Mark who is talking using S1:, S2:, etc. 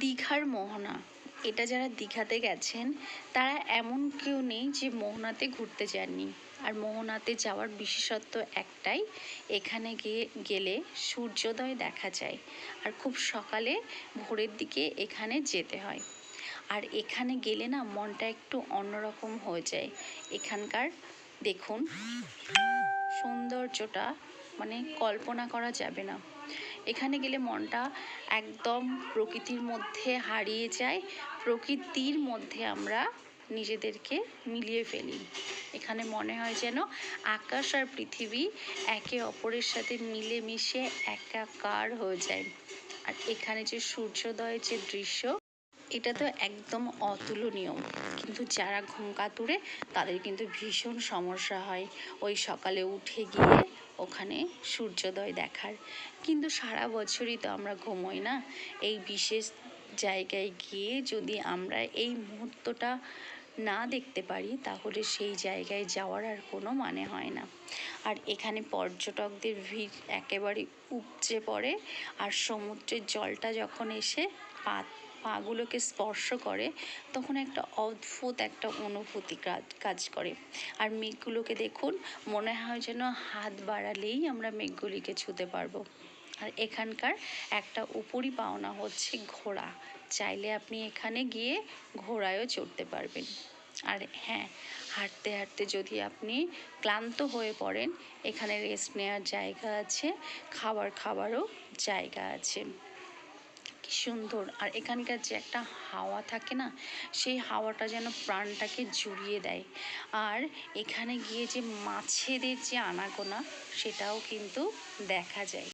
S1: দীঘার মোহনা। এটা যারা দীঘাতে গেছেন, তারা এমন কেউ নেই যে মোহনাতে ঘুরতে যাননি। আর মোহনাতে যাওয়ার বিশেষত্ব একটাই, এখানে গিয়ে গেলে সূর্যোদয় দেখা যায়। আর খুব সকালে ভোরের দিকে এখানে যেতে হয়। আর এখানে গেলে না মনটা একটু অন্যরকম হয়ে যায়। এখানকার দেখুন সৌন্দর্যটা মানে কল্পনা করা যাবে না। এখানে গেলে মনটা একদম প্রকৃতির মধ্যে হারিয়ে যায়। প্রকৃতির মধ্যে আমরা নিজেদেরকে মিলিয়ে ফেলি। এখানে মনে হয় যেন আকাশ আর পৃথিবী একে অপরের সাথে মিলেমিশে একাকার হয়ে যায়। আর এখানে যে সূর্যোদয়ের যে দৃশ্য এটা তো একদম অতুলনীয়। কিন্তু যারা ঘুম কাতুরে তাদের কিন্তু ভীষণ সমস্যা হয়। ওই সকালে উঠে গিয়ে ওখানে সূর্যোদয় দেখার। কিন্তু সারা বছরই তো আমরা ঘুমোই না। এই বিশেষ জায়গায় গিয়ে যদি আমরা এই মুহূর্তটা না দেখতে পারি, তাহলে সেই জায়গায় যাওয়ার আর কোনো মানে হয় না। আর এখানে পর্যটকদের ভিড় একেবারে উপচে পড়ে। আর সমুদ্রের জলটা যখন এসে পা পাগুলোকে স্পর্শ করে, তখন একটা অদ্ভুত একটা অনুভূতি কাজ- করে। আর মেঘগুলোকে দেখুন, মনে হয় যেন হাত বাড়ালেই আমরা মেঘগুলিকে ছুতে পারব। আর এখানকার একটা উপরি পাওনা হচ্ছে ঘোড়া। চাইলে আপনি এখানে গিয়ে ঘোড়ায়ও চড়তে পারবেন। আর হ্যাঁ হাঁটতে হাঁটতে যদি আপনি ক্লান্ত হয়ে পড়েন, এখানে রেস্ট নেওয়ার জায়গা আছে, খাবার খাবারও জায়গা আছে। কি সুন্দর। আর এখানকার যে একটা হাওয়া থাকে না, সেই হাওয়াটা যেন প্রাণটাকে জুড়িয়ে দেয়। আর এখানে গিয়ে যে মাছেদের যে আনাগোনা, সেটাও কিন্তু দেখা যায়।